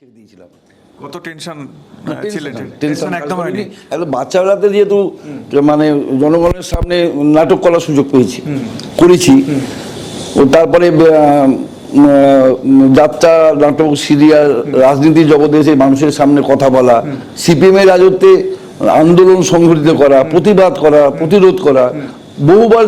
ছেড়ে দিয়েছিলাম। কত টেনশন টেনশন একদম হয়নি। বাচ্চাবেলাতে যেহেতু মানে জনগণের সামনে নাটক করার সুযোগ পেয়েছি করেছি। ও তারপরে যাত্রা নাটক সিরিয়াল রাজনীতির জগতে এসে মানুষের সামনে কথা বলা সিপিএম এর রাজত্বে আন্দোলন সংগঠিত করা প্রতিবাদ করা প্রতিরোধ করা বহুবার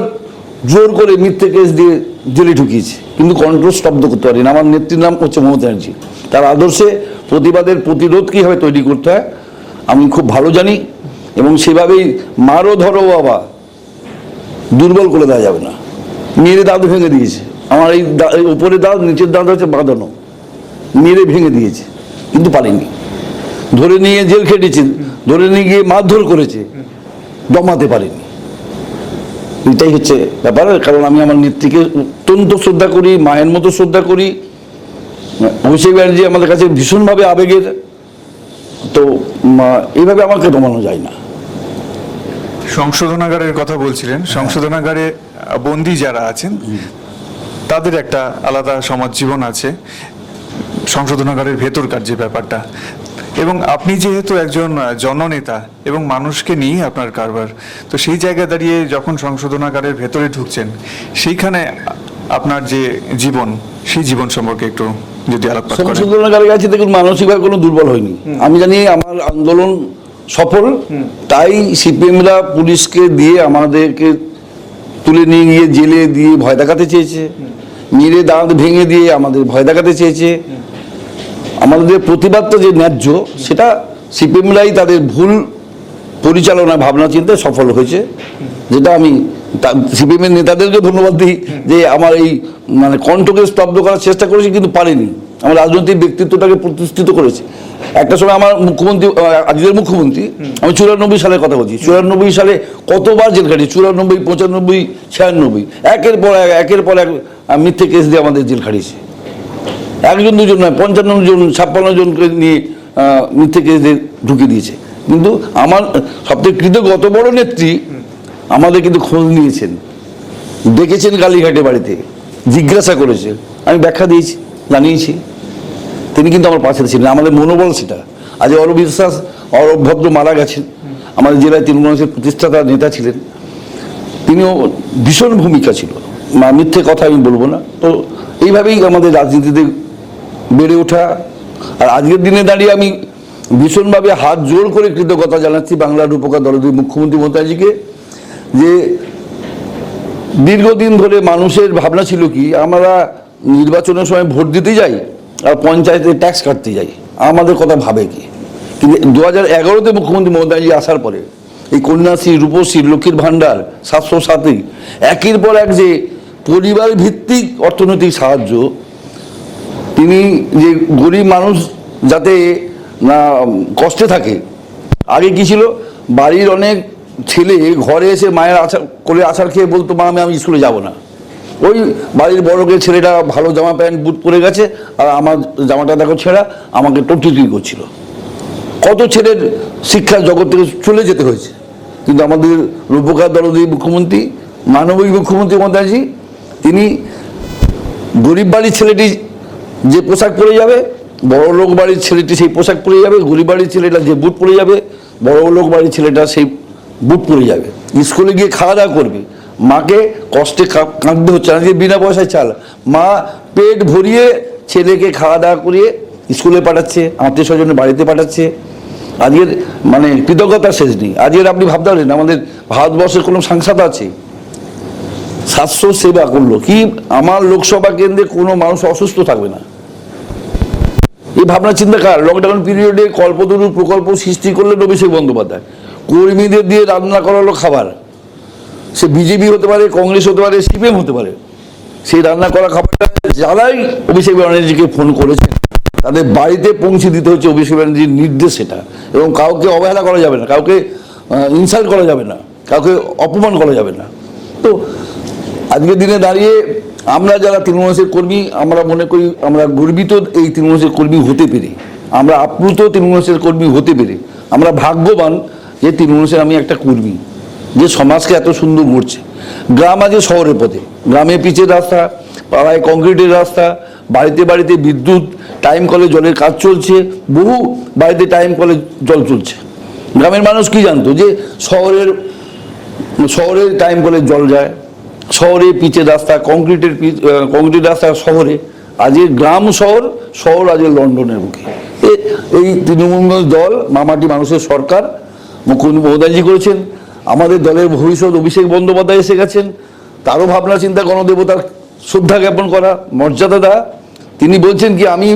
জোর করে মিথ্যে কেস দিয়ে জেলে ঢুকিয়েছে। কিন্তু কন্ট্রোল স্তব্ধ করতে পারি না আমার নেত্রীর নাম হচ্ছে মমতা ব্যানার্জি। তার আদর্শে প্রতিবাদের প্রতিরোধ কীভাবে তৈরি করতে হয়, আমি খুব ভালো জানি এবং সেভাবেই মারও ধরো বাবা, দুর্বল করে দেওয়া যাবে না। মেরে দাঁত ভেঙে দিয়েছে। আমার এই উপরে দাঁত, নিচের দাঁত হচ্ছে বাঁধানো। মেরে ভেঙে দিয়েছে। কিন্তু পারেনি। ধরে নিয়ে জেল খেটেছে, ধরে নিয়ে গিয়ে মারধর করেছে, দমাতে পারেনি। এটাই হচ্ছে ব্যাপার কারণ আমি আমার নেত্রীকে অত্যন্ত শ্রদ্ধা করি মায়ের মতো শ্রদ্ধা করি। অভিষেক ব্যানার্জি আমাদের কাছে ভীষণভাবে আবেগের। তো এইভাবে আমাকে দমানো যায় না। সংশোধনাগারের কথা বলছিলেন। সংশোধনাগারে আহ, বন্দী যারা আছেন তাদের একটা আলাদা সমাজ জীবন আছে। সংশোধনাগারের ভেতরকার যে ব্যাপারটা এবং আপনি যেহেতু একজন জননেতা এবং মানুষকে নিয়ে আপনার কারবার তো সেই জায়গায় দাঁড়িয়ে যখন সংশোধনাগারের ভেতরে ঢুকছেন সেইখানে আপনার যে জীবন সেই জীবন সম্পর্কে একটু যদি আলোকপাত করেন। সংশোধনাগারে গেছে দেখুন মানসিকভাবে কোনো দুর্বল হয়নি। আমি জানি আমার আন্দোলন সফল তাই সিপিএমরা পুলিশকে দিয়ে আমাদেরকে তুলে নিয়ে গিয়ে জেলে দিয়ে ভয় দেখাতে চেয়েছে। মেরে দাঁত ভেঙে দিয়ে আমাদের ভয় দেখাতে চেয়েছে। আমাদের প্রতিবাদটা যে ন্যায্য, সেটা সিপিএমরাই তাদের ভুল পরিচালনা, ভাবনা, চিন্তায় সফল হয়েছে। যেটা আমি সিপিএম এর নেতাদেরকে ধন্যবাদ দিই যে আমার এই মানে কণ্ঠকে স্তব্ধ করার চেষ্টা করেছি, কিন্তু পারেনি। আমার রাজনৈতিক ব্যক্তিত্বটাকে প্রতিষ্ঠিত করেছে। একটা সময় আমার মুখ্যমন্ত্রী আজকের মুখ্যমন্ত্রী, আমি চুরানব্বই সালের কথা বলছি। চুরানব্বই সালে কতবার জেল খাটি চুরানব্বই, পঁচানব্বই, ছিয়ানব্বই। একের পর এক, একের পর এক মিথ্যে কেস দিয়ে আমাদের জেল খাটিয়েছে। একজন, দুজন নয়, পঞ্চান্ন জন, ছাপ্পান্ন জনকে নিয়ে মিথ্যে কেস ঢুকিয়ে দিয়েছে। কিন্তু আমার সবথেকে কৃতজ্ঞ বড় নেত্রী আমাদের কিন্তু খোঁজ নিয়েছেন। ডেকেছেন কালীঘাটে বাড়িতে, জিজ্ঞাসা করেছে। আমি ব্যাখ্যা দিয়েছি, জানিয়েছি। তিনি কিন্তু আমার পাশে ছিলেন, আমাদের মনোবল সেটা। আজ অরব বিশ্বাস অরব মারা গেছেন। আমাদের জেলায় তৃণমূলের প্রতিষ্ঠাতা নেতা ছিলেন, তিনিও ভীষণ ভূমিকা ছিল। মিথ্যে কথা আমি বলব না। তো এইভাবেই আমাদের রাজনীতিতে বেড়ে ওঠা। আর আজকের দিনে দাঁড়িয়ে আমি ভীষণভাবে হাত জোর করে কৃতজ্ঞতা জানাচ্ছি বাংলার রূপকার দলদের মুখ্যমন্ত্রী মমতাজিকে যে দীর্ঘদিন ধরে মানুষের ভাবনা ছিল কি, আমরা নির্বাচনের সময় ভোট দিতে যাই আর পঞ্চায়েতে ট্যাক্স কাটতে যাই। আমাদের কথা ভাবে কি? কিন্তু দু হাজার এগারোতে মুখ্যমন্ত্রী মমতা ব্যানার্জি আসার পরে এই কন্যাশ্রী, রূপশ্রী, লক্ষ্মীর ভাণ্ডার, সাতশো সাতই, একের পর এক যে পরিবার ভিত্তিক অর্থনৈতিক সাহায্য তিনি যে গরিব মানুষ যাতে না কষ্টে থাকে, আগে কি ছিল? বাড়ির অনেক ছেলে ঘরে এসে মায়ের আচার করে আচার খেয়ে বলতো, মা, আমি আমি স্কুলে যাব না। ওই বাড়ির বড়কে ছেলেটা ভালো জামা প্যান্ট বুট পরে গেছে, আর আমার জামাটা দেখো ছেঁড়া, আমাকে টটিটি করছিল। কত ছেলের শিক্ষার জগৎ থেকে চলে যেতে হয়েছে। কিন্তু আমাদের রূপকার দলদী মুখ্যমন্ত্রী, মানবিক মুখ্যমন্ত্রী মমতাজি, তিনি গরিব বাড়ির ছেলেটি যে পোশাক পরে যাবে, বড় লোক বাড়ির ছেলেটি সেই পোশাক পরে যাবে, গরিব বাড়ির ছেলেটা যে বুট পরে যাবে, বড় লোক বাড়ির ছেলেটা সেই বুট পরে যাবে। স্কুলে গিয়ে খাওয়া দাওয়া করবে। মাকে কষ্টে কাঁদতে হচ্ছে না যে বিনা পয়সায় চাল। মা পেট ভরিয়ে ছেলেকে খাওয়া দাওয়া করিয়ে স্কুলে পাঠাচ্ছে, আত্মীয় স্বজনের বাড়িতে পাঠাচ্ছে। আজকের মানে কৃতজ্ঞতার শেষ নেই। আজকের আপনি ভাবতে পারেন আমাদের ভারতবর্ষের কোনো সাংসদ আছে? স্বাস্থ্য সেবা করল। কি আমার লোকসভা কেন্দ্রে কোনো মানুষ অসুস্থ থাকবে না? এই ভাবনা চিন্তা কার? লকডাউন পিরিয়ডে কল্পতরু প্রকল্প সৃষ্টি করলেন অভিষেক বন্দ্যোপাধ্যায়। কর্মীদের দিয়ে রান্না করালো খাবার। সে বিজেপি হতে পারে, কংগ্রেস হতে পারে, সিপিএম হতে পারে। সেই রান্না করা খাবারটা যারাই অভিষেক ব্যানার্জিকে ফোন করেছে তাদের বাড়িতে পৌঁছে দিতে হচ্ছে অভিষেক ব্যানার্জির নির্দেশ সেটা। এবং কাউকে অবহেলা করা যাবে না, কাউকে ইনসাল্ট করা যাবে না, কাউকে অপমান করা যাবে না। তো আজকের দিনে দাঁড়িয়ে আমরা যারা তৃণমূলের কর্মী, আমরা মনে করি আমরা গর্বিত এই তৃণমূলের কর্মী হতে পেরে। আমরা আপ্লুত তৃণমূলের কর্মী হতে পেরে। আমরা ভাগ্যবান যে তৃণমূলের আমি একটা কর্মী, যে সমাজকে এত সুন্দর করছে। গ্রাম আজ শহরের পথে। গ্রামে পিচের রাস্তা, পাড়ায় কংক্রিটের রাস্তা, বাড়িতে বাড়িতে বিদ্যুৎ, টাইম কলে জলের কাজ চলছে, বহু বাড়িতে টাইম কলে জল চলছে। গ্রামের মানুষ কি জানতো যে শহরের শহরের টাইম কলে জল যায় শহরে পিচের রাস্তা, কংক্রিটের পিচ কংক্রিট রাস্তা শহরে আজকে গ্রাম শহর শহর আজকে লন্ডনের মুখে। এই তৃণমূল দল, মামাটি মানুষের সরকার, মুখ্যমন্ত্রী মমতাজি করেছেন, আমাদের দলের ভবিষ্যৎ অভিষেক বন্দ্যোপাধ্যায় এসে গেছেন, তারও ভাবনা চিন্তা গণদেবতার শ্রদ্ধা জ্ঞাপন করা, মর্যাদা দেওয়া, তিনি বলছেন কি, আমি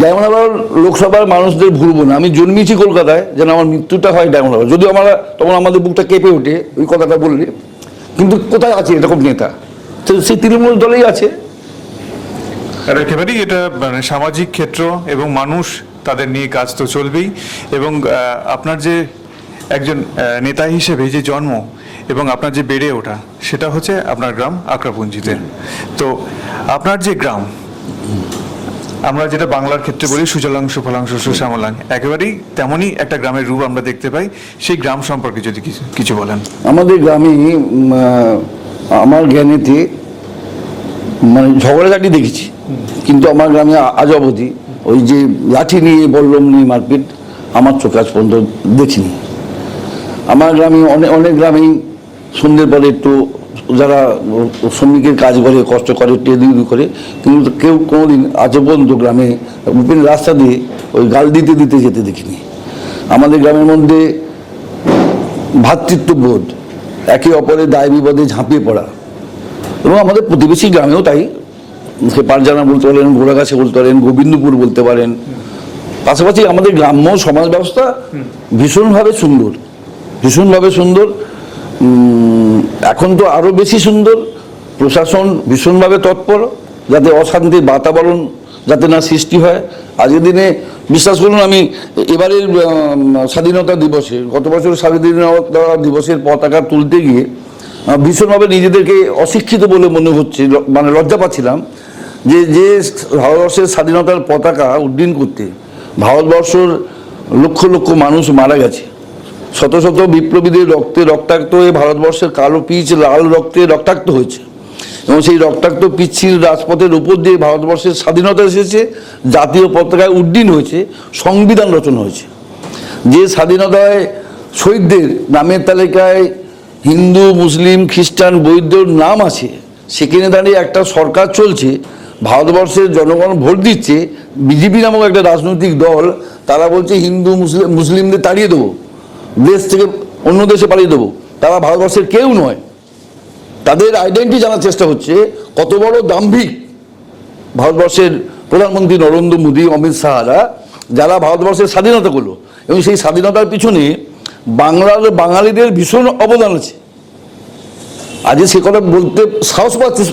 ডায়মন্ড হারবার লোকসভার মানুষদের ভুলবো না, আমি জন্মেছি কলকাতায়, যেন আমার মৃত্যুটা হয় ডায়মন্ড হারবার যদিও আমরা, তখন আমাদের বুকটা কেঁপে ওঠে, ওই কথাটা বললে। কিন্তু কোথায় আছে এরকম নেতা? সেই তৃণমূল দলেই আছে। একেবারেই এটা মানে সামাজিক ক্ষেত্র এবং মানুষ তাদের নিয়ে কাজ তো চলবেই। এবং আপনার যে একজন নেতা হিসেবে যে জন্ম এবং আপনার যে বেড়ে ওঠা, সেটা হচ্ছে আপনার গ্রাম আকরাপুঞ্জিতে। তো আপনার যে গ্রাম আমরা যেটা বাংলার ক্ষেত্রে বলি সুজলাং সুফলাংশ সুশ্যামলাং একেবারেই তেমনই একটা গ্রামের রূপ আমরা দেখতে পাই। সেই গ্রাম সম্পর্কে যদি কিছু কিছু বলেন। আমাদের গ্রামে আমার জ্ঞানেতে মানে ঝগড়াঝাটি দেখেছি। কিন্তু আমার গ্রামে আজ অবধি ওই যে লাঠি নিয়ে, বল্লম নিয়ে মারপিট আমার চোখে আজ পর্যন্ত দেখিনি। আমার গ্রামে অনেক অনেক গ্রামেই সন্ধ্যের পরে একটু যারা শ্রমিকের কাজ করে কষ্ট করে টেদিউরি করে কিন্তু কেউ কোনোদিন আজ পর্যন্ত গ্রামে বিভিন্ন রাস্তা দিয়ে ওই গাল দিতে দিতে যেতে দেখিনি। আমাদের গ্রামের মধ্যে ভ্রাতৃত্ববোধ একে অপরের দায় বিপদে ঝাঁপিয়ে পড়া। এবং আমাদের প্রতিবেশী গ্রামেও তাই। সে পারজানা বলতে পারেন গোড়াগাছে বলতে পারেন গোবিন্দপুর বলতে পারেন। পাশাপাশি আমাদের গ্রাম্য সমাজ ব্যবস্থা ভীষণভাবে সুন্দর। ভীষণভাবে সুন্দর। এখন তো আরও বেশি সুন্দর। প্রশাসন ভীষণভাবে তৎপর, যাতে অশান্তির বাতাবরণ যাতে না সৃষ্টি হয়। আজকের দিনে বিশ্বাস করুন, আমি এবারের স্বাধীনতা দিবসে, গত বছর স্বাধীনতা দিবসের পতাকা তুলতে গিয়ে ভীষণভাবে নিজেদেরকে অশিক্ষিত বলে মনে হচ্ছে মানে লজ্জা পাচ্ছিলাম যে যে ভারতবর্ষের স্বাধীনতার পতাকা উড্ডীন করতে ভারতবর্ষর লক্ষ লক্ষ মানুষ মারা গেছে। শত শত বিপ্লবীদের রক্তে রক্তাক্ত হয়ে ভারতবর্ষের কালো পিচ লাল রক্তে রক্তাক্ত হয়েছে। এবং সেই রক্তাক্ত পিচ্ছিল রাজপথের উপর দিয়ে ভারতবর্ষের স্বাধীনতা এসেছে, জাতীয় পতাকায় উড্ডীন হয়েছে, সংবিধান রচনা হয়েছে। যে স্বাধীনতায় শহীদদের নামের তালিকায় হিন্দু, মুসলিম, খ্রিস্টান, বৌদ্ধর নাম আছে, সেখানে দাঁড়িয়ে একটা সরকার চলছে, ভারতবর্ষের জনগণ ভোট দিচ্ছে, বিজেপি নামক একটা রাজনৈতিক দল, তারা বলছে হিন্দু, মুসলিম, মুসলিমদের তাড়িয়ে দেবো। দেশ থেকে অন্য দেশে পালিয়ে দেবো। তারা ভারতবর্ষের কেউ নয়। তাদের আইডেন্টি জানার চেষ্টা হচ্ছে কত বড় দাম্ভিক ভারতবর্ষের প্রধানমন্ত্রী নরেন্দ্র মোদী, অমিত শাহরা, যারা ভারতবর্ষের স্বাধীনতা করল। এবং সেই স্বাধীনতার পিছনে বাংলার বাঙালিদের ভীষণ অবদান আছে। আজকে সে কথা বলতে সাহস পাচ্ছে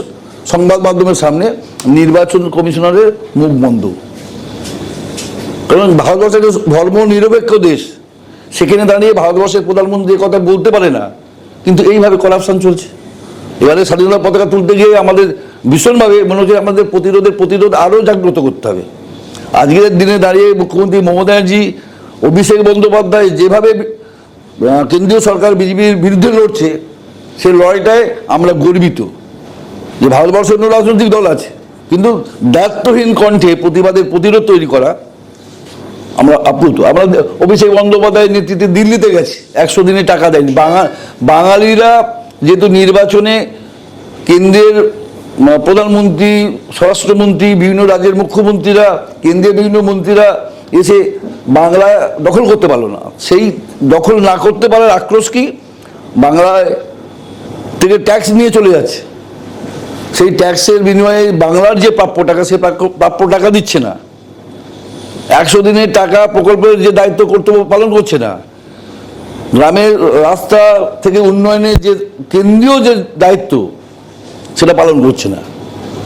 সংবাদ মাধ্যমের সামনে, নির্বাচন কমিশনারের মুখ বন্ধ। কারণ ভারতবর্ষ একটা ধর্ম নিরপেক্ষ দেশ। সেখানে দাঁড়িয়ে ভারতবর্ষের প্রধানমন্ত্রী কথা বলতে পারে না। কিন্তু এইভাবে করাপশন চলছে। এবারে স্বাধীনতা পতাকা তুলতে গিয়ে আমাদের ভীষণভাবে মনে হচ্ছে আমাদের প্রতিরোধের প্রতিরোধ আরও জাগ্রত করতে হবে। আজকের দিনে দাঁড়িয়ে মুখ্যমন্ত্রী মমতা ব্যানার্জি, অভিষেক বন্দ্যোপাধ্যায় যেভাবে কেন্দ্রীয় সরকার বিজেপির বিরুদ্ধে লড়ছে সেই লড়াইটায় আমরা গর্বিত। যে ভারতবর্ষের অন্য রাজনৈতিক দল আছে, কিন্তু দায়িত্বহীন কণ্ঠে প্রতিবাদের প্রতিরোধ তৈরি করা আমরা আপ্লুত। আমরা অভিষেক বন্দ্যোপাধ্যায়ের নেতৃত্বে দিল্লিতে গেছি। একশো দিনে টাকা দেয়নি। বাঙা, বাঙালিরা যেহেতু নির্বাচনে কেন্দ্রের প্রধানমন্ত্রী, স্বরাষ্ট্রমন্ত্রী, বিভিন্ন রাজ্যের মুখ্যমন্ত্রীরা কেন্দ্রীয় বিভিন্ন মন্ত্রীরা এসে বাংলা দখল করতে পারল না। সেই দখল না করতে পারার আক্রোশ কি? বাংলায় থেকে ট্যাক্স নিয়ে চলে যাচ্ছে। সেই ট্যাক্সের বিনিময়ে বাংলার যে প্রাপ্য টাকা, সে প্রাপ্য- প্রাপ্য টাকা দিচ্ছে না। একশো দিনের টাকা প্রকল্পের যে দায়িত্ব কর্তব্য পালন করছে না। গ্রামের রাস্তা থেকে উন্নয়নের যে কেন্দ্রীয় যে দায়িত্ব, সেটা পালন করছে না।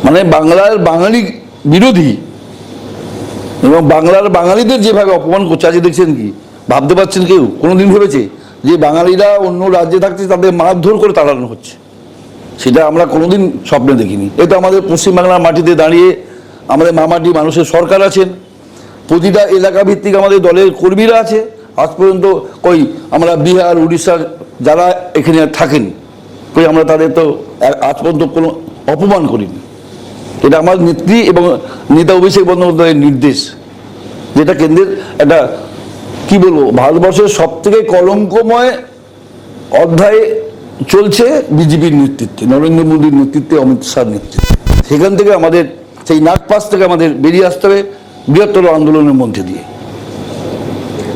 মানে বাংলার বাঙালি বিরোধী এবং বাংলার বাঙালিদের যেভাবে অপমান করছে, আজকে দেখছেন কি? ভাবতে পারছেন কেউ? কোনোদিন ভেবেছে যে বাঙালিরা অন্য রাজ্যে থাকছে তাদের মারধর করে তাড়ানো হচ্ছে? সেটা আমরা কোনোদিন স্বপ্নে দেখিনি। এটা আমাদের পশ্চিমবাংলার মাটিতে দাঁড়িয়ে আমাদের মামাটি মানুষের সরকার আছেন। প্রতিটা এলাকা ভিত্তিক আমাদের দলের কর্মীরা আছে। আজ পর্যন্ত কই আমরা বিহার, উড়িষ্যার যারা এখানে থাকেন, কই আমরা তাদের তো আজ পর্যন্ত কোনো অপমান করিনি। এটা আমার নেত্রী এবং নেতা অভিষেক বন্দ্যোপাধ্যায়ের নির্দেশ, যেটা কেন্দ্রের একটা, কি বলব, ভারতবর্ষের সব থেকে কলঙ্কময় অধ্যায়ে চলছে বিজেপির নেতৃত্বে, নরেন্দ্র মোদীর নেতৃত্বে, অমিত শাহর নেতৃত্বে। সেখান থেকে আমাদের, সেই নাগপাস থেকে আমাদের বেরিয়ে আসতে হবে। বৃহত্তর আন্দোলনের মধ্যে দিয়ে।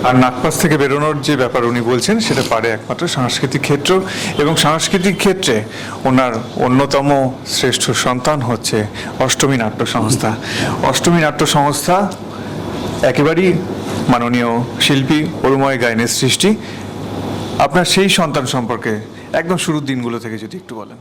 আর নাগপাস থেকে বেরোনোর যে ব্যাপার উনি বলছেন, সেটা পারে একমাত্র সাংস্কৃতিক ক্ষেত্র এবং সাংস্কৃতিক ক্ষেত্রে ওনার অন্যতম শ্রেষ্ঠ সন্তান হচ্ছে অষ্টমী নাট্য সংস্থা অষ্টমী নাট্য সংস্থা একেবারেই মাননীয় শিল্পী অরুময় গায়নের সৃষ্টি। আপনার সেই সন্তান সম্পর্কে একদম শুরুর দিনগুলো থেকে যদি একটু বলেন।